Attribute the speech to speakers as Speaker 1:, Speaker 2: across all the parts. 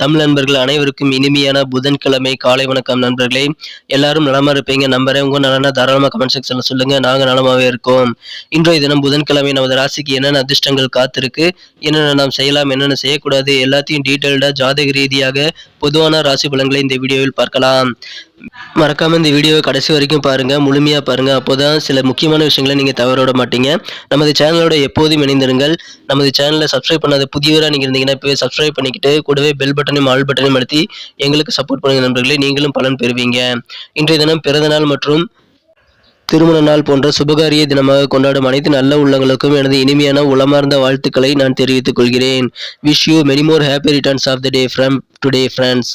Speaker 1: தமிழ் நண்பர்கள் அனைவருக்கும் இனிமையான புதன்கிழமை காலை வணக்கம் நண்பர்களே. எல்லாரும் நலமா இருப்பீங்க நம்புறேன். உங்க நலனா தாராளமா கமெண்ட் செக்ஷன்ல சொல்லுங்க. நாங்க நலமாவே இருக்கோம். இன்றைய தினம் புதன்கிழமை நமது ராசிக்கு என்னென்ன அதிர்ஷ்டங்கள் காத்திருக்கு என்னென்ன நாம் செய்யலாம் என்னென்ன செய்யக்கூடாது எல்லாத்தையும் டீட்டெயில்டா ஜாதக ரீதியாக பொதுவான ராசி பலன்களை இந்த வீடியோவில் பார்க்கலாம். மறக்காம இந்த வீடியோவை கடைசி வரைக்கும் பாருங்க முழுமையா பாருங்க. அப்போதான் சில முக்கியமான விஷயங்களை நீங்க தவற விட மாட்டீங்க. நமது சேனலோட எப்போதும் இணைந்திருங்கள். நமது சேனலை சப்ஸ்கிரைப் பண்ணாத புதியவராக நீங்க இருந்தீங்கன்னா இப்போவே சப்ஸ்கிரைப் பண்ணிக்கிட்டு கூடவே பெல் பட்டனையும் ஆல் பட்டனையும் அழுத்தி எங்களுக்கு சப்போர்ட் பண்ணுங்க நண்பர்களே. நீங்களும் பலன் பெறுவீங்க. இன்றைய தினம் பிறந்த நாள் மற்றும் திருமண நாள் போன்ற சுபகாரிய தினமாக கொண்டாடும் அனைத்து நல்ல உள்ளங்களுக்கும் எனது இனிமையான உளமார்ந்த வாழ்த்துக்களை நான் தெரிவித்துக் கொள்கிறேன். Wish you many more happy returns of the day from today friends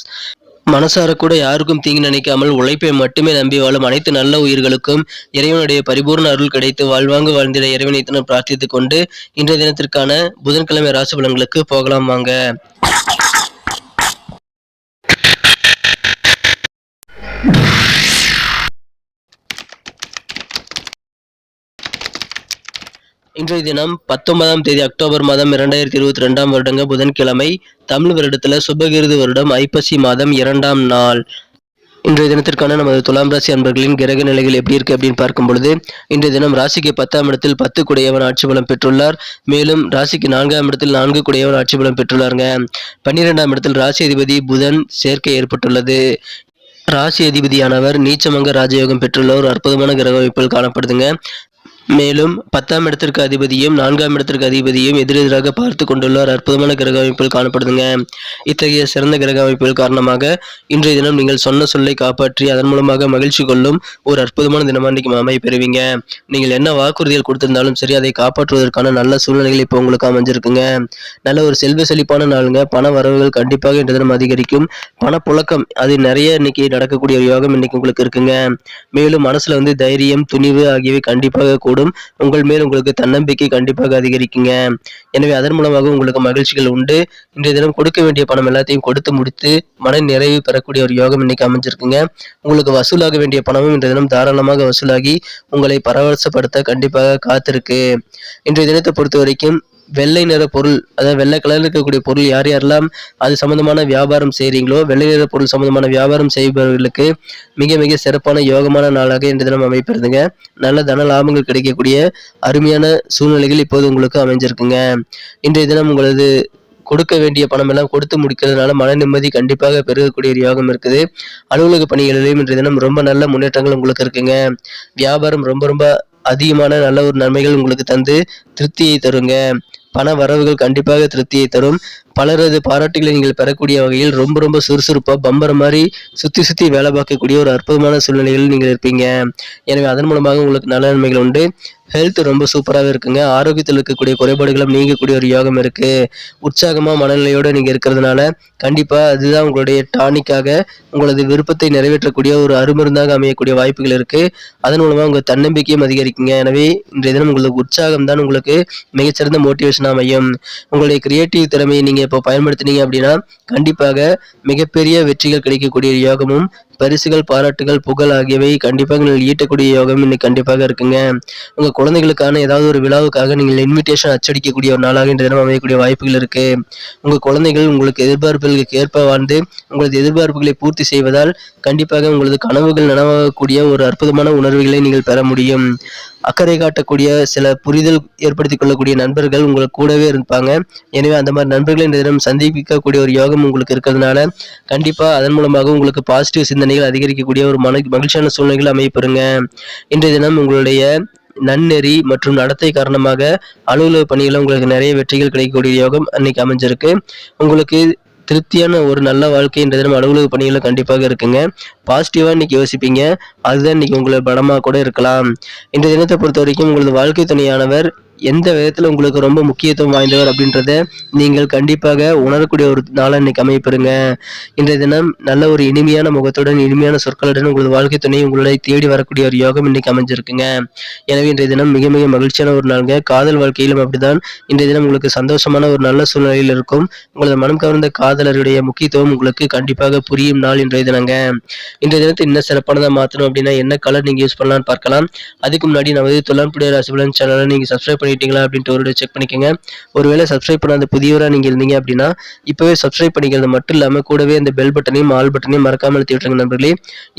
Speaker 1: மனசார கூட யாருக்கும் தீங்கு நினைக்காமல் உழைப்பை மட்டுமே நம்பி வாழும் அனைத்து நல்ல உயிர்களுக்கும் இறைவனுடைய பரிபூர்ண அருள் கிடைத்து வாழ்வாங்கு வாழ்ந்திட இறைவனை தினம் பிரார்த்தித்துக் கொண்டு இன்றைய தினத்திற்கான புதன்கிழமை ராசி பலன்களுக்கு போகலாம் வாங்க. இன்றைய தினம் பத்தொன்பதாம் தேதி அக்டோபர் மாதம் இரண்டாயிரத்தி இருபத்தி ரெண்டாம் வருடங்க புதன்கிழமை தமிழ் வருடத்துல சுபகிருது வருடம் ஐப்பசி மாதம் இரண்டாம் நாள். இன்றைய தினத்திற்கான நமது துலாம் ராசி அன்பர்களின் கிரக நிலைகள் எப்படி இருக்கு அப்படின்னு பார்க்கும் பொழுது இன்றைய தினம் ராசிக்கு பத்தாம் இடத்தில் பத்து குடையவன் ஆட்சி பலம் பெற்றுள்ளார். மேலும் ராசிக்கு நான்காம் இடத்தில் நான்கு குடையவன் ஆட்சி பலம் பெற்றுள்ளாருங்க. பன்னிரெண்டாம் இடத்தில் ராசி அதிபதி புதன் சேர்க்கை ஏற்பட்டுள்ளது. ராசி அதிபதியானவர் நீச்சமங்க ராஜயோகம் பெற்றுள்ள ஒரு அற்புதமான கிரக அமைப்பில் காணப்படுதுங்க. மேலும் பத்தாம் இடத்திற்கு அதிபதியும் நான்காம் இடத்திற்கு அதிபதியும் எதிரெதிராக பார்த்து கொண்டுள்ளார். அற்புதமான கிரக அமைப்புகள் காணப்படுதுங்க. இத்தகைய சிறந்த கிரக அமைப்புகள் காரணமாக இன்றைய தினம் நீங்கள் சொன்ன சொல்லை காப்பாற்றி அதன் மூலமாக மகிழ்ச்சி கொள்ளும் ஒரு அற்புதமான தினமா இன்னைக்கு அமைய பெறுவீங்க. நீங்கள் என்ன வாக்குறுதிகள் கொடுத்திருந்தாலும் சரி அதை காப்பாற்றுவதற்கான நல்ல சூழ்நிலைகள் இப்போ உங்களுக்கு அமைஞ்சிருக்குங்க. நல்ல ஒரு செல்வ செழிப்பான நாளுங்க. பண வரவுகள் கண்டிப்பாக இன்றைய தினம் அதிகரிக்கும். பணப்புழக்கம் அது நிறைய இன்னைக்கு நடக்கக்கூடிய யோகம் இன்னைக்கு உங்களுக்கு இருக்குங்க. மேலும் மனசுல வந்து தைரியம் துணிவு ஆகியவை கண்டிப்பாக கூடும். உங்கள் மேல் உங்களுக்கு தன்னம்பிக்கை கண்டிப்பாக அதிகரிக்குங்க. எனவே அதன் மூலமாக உங்களுக்கு மகிழ்ச்சிகள் உண்டு. இன்றைய தினம் கொடுக்க வேண்டிய பணம் எல்லாத்தையும் கொடுத்து முடித்து மன நிறைவு பெறக்கூடிய ஒரு யோகம் இன்னைக்கு அமைஞ்சிருக்குங்க. உங்களுக்கு வசூலாக வேண்டிய பணமும் இன்றைய தினம் தாராளமாக வசூலாகி உங்களை பரவசப்படுத்த கண்டிப்பாக காத்திருக்கு. இன்றைய தினத்தை பொறுத்த வரைக்கும் வெள்ளை நிற பொருள் அதாவது வெள்ளை கலரில் இருக்கக்கூடிய பொருள் யார் யாரெல்லாம் அது சம்பந்தமான வியாபாரம் செய்கிறீங்களோ வெள்ளை நிற பொருள் சம்பந்தமான வியாபாரம் செய்பவர்களுக்கு மிக மிக சிறப்பான யோகமான நாளாக இன்று தினம் அமைப்பிருந்துங்க நல்ல தன லாபங்கள் கிடைக்கக்கூடிய அருமையான சூழ்நிலைகள் இப்போது உங்களுக்கு அமைஞ்சிருக்குங்க. இன்றைய தினம் உங்களது கொடுக்க வேண்டிய பணம் எல்லாம் கொடுத்து முடிக்கிறதுனால மன நிம்மதி கண்டிப்பாக பெருகக்கூடிய ஒரு யோகம் இருக்குது. அலுவலக பணிகளிலும் இன்றைய தினம் ரொம்ப நல்ல முன்னேற்றங்கள் உங்களுக்கு இருக்குங்க. வியாபாரம் ரொம்ப ரொம்ப அதிகமான நல்ல ஒரு நன்மைகள் உங்களுக்கு தந்து திருப்தியை தருங்க. பண வரவுகள் கண்டிப்பாக திருப்தியை தரும். பலரது பாராட்டுகளை நீங்கள் பெறக்கூடிய வகையில் ரொம்ப ரொம்ப சுறுசுறுப்பாக பம்பரம் மாதிரி சுற்றி சுற்றி வேலை பார்க்கக்கூடிய ஒரு அற்புதமான சூழ்நிலையில் நீங்கள் இருப்பீங்க. எனவே அதன் மூலமாக உங்களுக்கு நல்ல நன்மைகள் உண்டு. ஹெல்த் ரொம்ப சூப்பராகவே இருக்குங்க. ஆரோக்கியத்தில் இருக்கக்கூடிய குறைபாடுகளும் நீங்கக்கூடிய ஒரு யோகம் இருக்குது உற்சாகமாக மனநிலையோடு நீங்கள் இருக்கிறதுனால கண்டிப்பாக அதுதான் உங்களுடைய டானிக்காக உங்களது விருப்பத்தை நிறைவேற்றக்கூடிய ஒரு அருமருந்தாக அமையக்கூடிய வாய்ப்புகள் இருக்குது அதன் மூலமாக உங்கள் தன்னம்பிக்கையும் அதிகரிக்குங்க. எனவே இன்றைய தினம் உங்களுக்கு உற்சாகம் தான் உங்களுக்கு மிகச்சிறந்த மோட்டிவேஷன் அமையும். உங்களுடைய கிரியேட்டிவ் திறமையை நீங்கள் இப்போ பயன்படுத்தினீங்க அப்படின்னா கண்டிப்பாக மிகப்பெரிய வெற்றிகள் கிடைக்கக்கூடிய யோகமும் பரிசுகள் பாராட்டுகள் புகழ் ஆகியவை கண்டிப்பாக நீங்கள் ஈட்டக்கூடிய யோகம் இன்னைக்கு கண்டிப்பாக இருக்குங்க. உங்கள் குழந்தைகளுக்கான ஏதாவது ஒரு விழாவுக்காக நீங்கள் இன்விடேஷன் அச்சடிக்கக்கூடிய ஒரு நாளாக இன்றைய தினம் அமையக்கூடிய வாய்ப்புகள் இருக்கு. உங்கள் குழந்தைகள் உங்களுக்கு எதிர்பார்ப்புகளுக்கு ஏற்ப வாழ்ந்து உங்களது எதிர்பார்ப்புகளை பூர்த்தி செய்வதால் கண்டிப்பாக உங்களது கனவுகள் நனவாகக்கூடிய ஒரு அற்புதமான உணர்வுகளை நீங்கள் பெற முடியும். அக்கறை காட்டக்கூடிய சில புரிதல் ஏற்படுத்திக் கொள்ளக்கூடிய நண்பர்கள் உங்களுக்கு கூடவே இருப்பாங்க. எனவே அந்த மாதிரி நண்பர்களை இந்த தினம் சந்திக்கக்கூடிய ஒரு யோகம் உங்களுக்கு இருக்கிறதுனால கண்டிப்பாக அதன் மூலமாக உங்களுக்கு பாசிட்டிவ் சிந்தனை சிந்தனைகள் அதிகரிக்கக்கூடிய ஒரு மன மகிழ்ச்சியான சூழ்நிலைகள் அமையப்பெறுங்க. இன்றைய தினம் உங்களுடைய நன்னெறி மற்றும் நடத்தை காரணமாக அலுவலக பணிகளில் உங்களுக்கு நிறைய வெற்றிகள் கிடைக்கக்கூடிய யோகம் அன்னைக்கு அமைஞ்சிருக்கு. உங்களுக்கு திருப்தியான ஒரு நல்ல வாழ்க்கை இன்றைய தினம் அலுவலக பணிகளில் கண்டிப்பாக இருக்குங்க. பாசிட்டிவாக இன்னைக்கு யோசிப்பீங்க. அதுதான் இன்னைக்கு உங்களை பலமாக கூட இருக்கலாம். இன்றைய தினத்தை பொறுத்த வரைக்கும் உங்களது வாழ்க்கை துணையானவர் எந்த விதத்தில் உங்களுக்கு ரொம்ப முக்கியத்துவம் வாய்ந்தவர் அப்படின்றத நீங்கள் கண்டிப்பாக உணரக்கூடிய ஒரு நாளாக இன்னைக்கு அமைப்பெறுங்க இன்றைய தினம் நல்ல ஒரு இனிமையான முகத்துடன் இனிமையான சொற்களுடன் உங்களது வாழ்க்கை துணை உங்களை தேடி வரக்கூடிய ஒரு யோகம் இன்னைக்கு அமைஞ்சிருக்குங்க. எனவே இன்றைய தினம் மிக மிக மகிழ்ச்சியான ஒரு நாளுங்க. காதல் வாழ்க்கையிலும் அப்படிதான். இன்றைய தினம் உங்களுக்கு சந்தோஷமான ஒரு நல்ல சூழ்நிலையில் இருக்கும். உங்களது மனம் கவர்ந்த காதலருடைய முக்கியத்துவம் உங்களுக்கு கண்டிப்பாக புரியும் நாள் இன்றைய தினங்க. இன்றைய தினத்தை இன்னும் சிறப்பானதாக மாற்றணும் அப்படின்னா என்ன கலர் நீங்கள் யூஸ் பண்ணலாம்னு பார்க்கலாம். அதுக்கு முன்னாடி நமது துலாம்புடைய ராசிபலன் சேனலை நீங்கள் சப்ஸ்கிரைப் பண்ணிட்டீங்களா அப்படின்ட்டு ஒரு செக் பண்ணிக்கோங்க. ஒருவேளை சப்ஸ்கிரைப் பண்ணாத புதியவராக நீங்கள் இருந்தீங்க அப்படின்னா இப்போவே சப்ஸ்கிரைப் பண்ணிக்கிறது மட்டும் இல்லாமல் கூடவே இந்த பெல் பட்டனையும் ஆல் பட்டனையும் மறக்காமல் அழுத்தி விட்டுருங்க நண்பர்களே.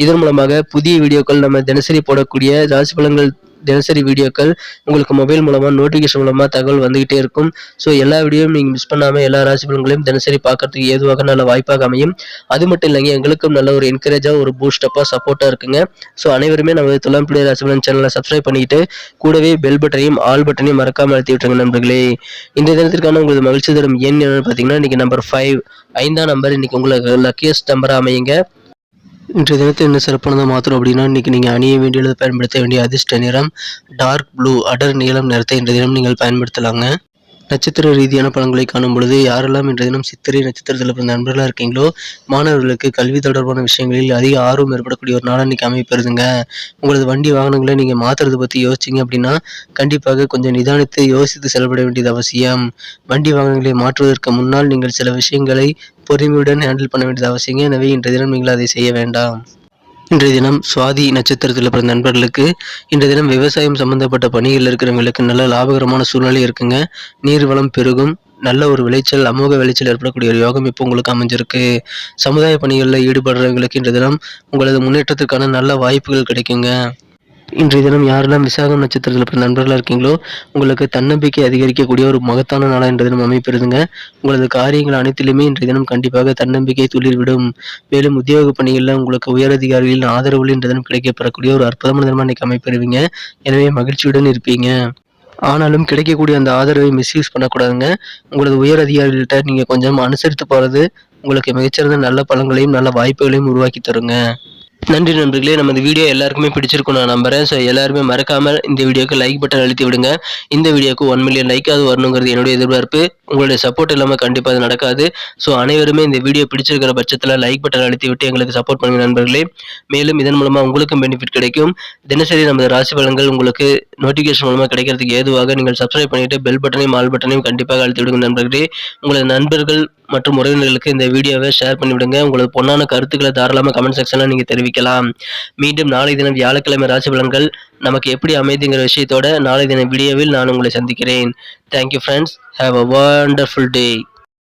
Speaker 1: இதன் மூலமாக புதிய வீடியோக்கள் நம்ம தினசரி போடக்கூடிய ராசி பலன்கள் தினசரி வீடியோக்கள் உங்களுக்கு மொபைல் மூலமாக நோட்டிஃபிகேஷன் மூலமாக தகவல் வந்துகிட்டே இருக்கும். ஸோ எல்லா வீடியோவும் நீங்கள் மிஸ் பண்ணாமல் எல்லா ராசி பலன்களையும் தினசரி பார்க்கறதுக்கு ஏதுவாக நல்ல வாய்ப்பாக அமையும். அது மட்டும் இல்லைங்க எங்களுக்கும் நல்ல ஒரு என்கரேஜாக ஒரு பூஸ்டப்பாக சப்போர்ட்டாக இருக்குங்க. ஸோ அனைவருமே நம்ம துலாம்பிடி ராசிபலன் சேனலை சப்ஸ்கிரைப் பண்ணிட்டு கூடவே பெல் பட்டனையும் ஆல் பட்டனையும் மறக்காமல் அழுத்தி விட்டுருங்க நண்பர்களே. இந்த தினத்திற்கான உங்களது மகிழ்ச்சி தரும் எண் என்னன்னு பார்த்தீங்கன்னா இன்றைக்கி நம்பர் ஃபைவ் ஐந்தாம் நம்பர் இன்றைக்கி உங்களுக்கு லக்கியஸ்ட் நம்பராக அமையுங்க. இன்றைய தினத்தை என்ன சிறப்பானதாக மாற்றணும் அப்படின்னா இன்னைக்கு நீங்கள் அணிய வேண்டிய பயன்படுத்த வேண்டிய அதிர்ஷ்ட நிறம் டார்க் ப்ளூ அடர் நீலம் நிறத்தை இன்றைய தினம் நீங்கள் பயன்படுத்தலாங்க. நட்சத்திர ரீதியான பலன்களை காணும் பொழுது யாரெல்லாம் இன்றைய தினம் சித்திரை நட்சத்திரத்தில் பிறந்த நண்பர்களாக இருக்கீங்களோ மாணவர்களுக்கு கல்வி தொடர்பான விஷயங்களில் அதிக ஆர்வம் ஏற்படக்கூடிய ஒரு நாளாக இன்னைக்கு அமைப்பிருதுங்க உங்களது வண்டி வாகனங்களை நீங்கள் மாற்றுறது பற்றி யோசிச்சிங்க அப்படின்னா கண்டிப்பாக கொஞ்சம் நிதானித்து யோசித்து செயல்பட வேண்டியது அவசியம். வண்டி வாகனங்களை மாற்றுவதற்கு முன்னால் நீங்கள் சில விஷயங்களை பொறுமையுடன் ஹேண்டில் பண்ண வேண்டியது அவசியங்க. எனவே இன்றைய தினம் நீங்கள் அதை செய்ய வேண்டாம். இன்றைய தினம் சுவாதி நட்சத்திரத்தில் பிறந்த நண்பர்களுக்கு இன்றைய தினம் விவசாயம் சம்பந்தப்பட்ட பணிகளில் இருக்கிறவங்களுக்கு நல்ல லாபகரமான சூழ்நிலை இருக்குங்க. நீர் வளம் பெருகும். நல்ல ஒரு விளைச்சல் அமோக விளைச்சல் ஏற்படக்கூடிய ஒரு யோகம் இப்போ உங்களுக்கு அமைஞ்சிருக்கு. சமுதாய பணிகளில் ஈடுபடுறவங்களுக்கு இன்றைய தினம் உங்களது முன்னேற்றத்திற்கான நல்ல வாய்ப்புகள் கிடைக்குங்க. இன்றைய தினம் யாரெல்லாம் விசாகம் நட்சத்திரத்தில் பிறந்த நண்பர்களாக இருக்கீங்களோ உங்களுக்கு தன்னம்பிக்கை அதிகரிக்கக்கூடிய ஒரு மகத்தான நாளாக இன்றைய தினம் அமைப்பெறுதுங்க உங்களது காரியங்கள் அனைத்திலுமே இன்றைய தினம் கண்டிப்பாக தன்னம்பிக்கை துளிர்விடும் மேலும் உத்தியோக பணிகளில் உங்களுக்கு உயரதிகாரிகளின் ஆதரவுகள் இன்றைய தினம் கிடைக்கப்பெறக்கூடிய ஒரு அற்புதமான தினமாக இன்னைக்கு அமைப்பெறுவீங்க எனவே மகிழ்ச்சியுடன் இருப்பீங்க. ஆனாலும் கிடைக்கக்கூடிய அந்த ஆதரவை மிஸ்யூஸ் பண்ணக்கூடாதுங்க. உங்களது உயர் அதிகாரிகள்கிட்ட நீங்கள் கொஞ்சம் அனுசரித்து போகிறது உங்களுக்கு மிகச்சிறந்த நல்ல பலன்களையும் நல்ல வாய்ப்புகளையும் உருவாக்கி தருங்க. நன்றி நண்பர்களே நம்ம இந்த வீடியோ எல்லாருக்குமே பிடிச்சிருக்கும் நான் நம்புறேன். ஸோ எல்லாருமே மறக்காமல் இந்த வீடியோக்கு லைக் பட்டன் அழுத்தி விடுங்க. இந்த வீடியோக்கு ஒன் மில்லியன் லைக்காவது வரணுங்கிறது என்னுடைய எதிர்பார்ப்பு. உங்களுடைய சப்போர்ட் இல்லாமல் கண்டிப்பாக அது நடக்காது. ஸோ அனைவருமே இந்த வீடியோ பிடிச்சிருக்கிற பட்சத்தில் லைக் பட்டன் அழுத்தி விட்டு எங்களுக்கு சப்போர்ட் பண்ணுங்க நண்பர்களே. மேலும் இதன் மூலமாக உங்களுக்கும் பெனிஃபிட் கிடைக்கும். தினசரி நமது ராசி பலன்கள் உங்களுக்கு நோட்டிஃபிகேஷன் மூலமாக கிடைக்கிறதுக்கு ஏதுவாக நீங்கள் சப்ஸ்கிரைப் பண்ணிட்டு பெல் பட்டனையும் ஆல் பட்டனையும் கண்டிப்பாக அழுத்தி விடுங்க நண்பர்களே. உங்களது நண்பர்கள் மற்றும் உறவினர்களுக்கு இந்த வீடியோவை ஷேர் பண்ணிவிடுங்க. உங்களது பொண்ணான கருத்துக்களை தாராளமாக கமெண்ட் செக்ஷனில் நீங்கள் ஆரம்பிக்கலாம் மீண்டும் நாளை தினம் வியாழக்கிழமை ராசி பலன்கள் நமக்கு எப்படி அமைதிங்கிற விஷயத்தோட நாளை தின வீடியோவில் நான் உங்களை சந்திக்கிறேன். Thank you friends have a wonderful day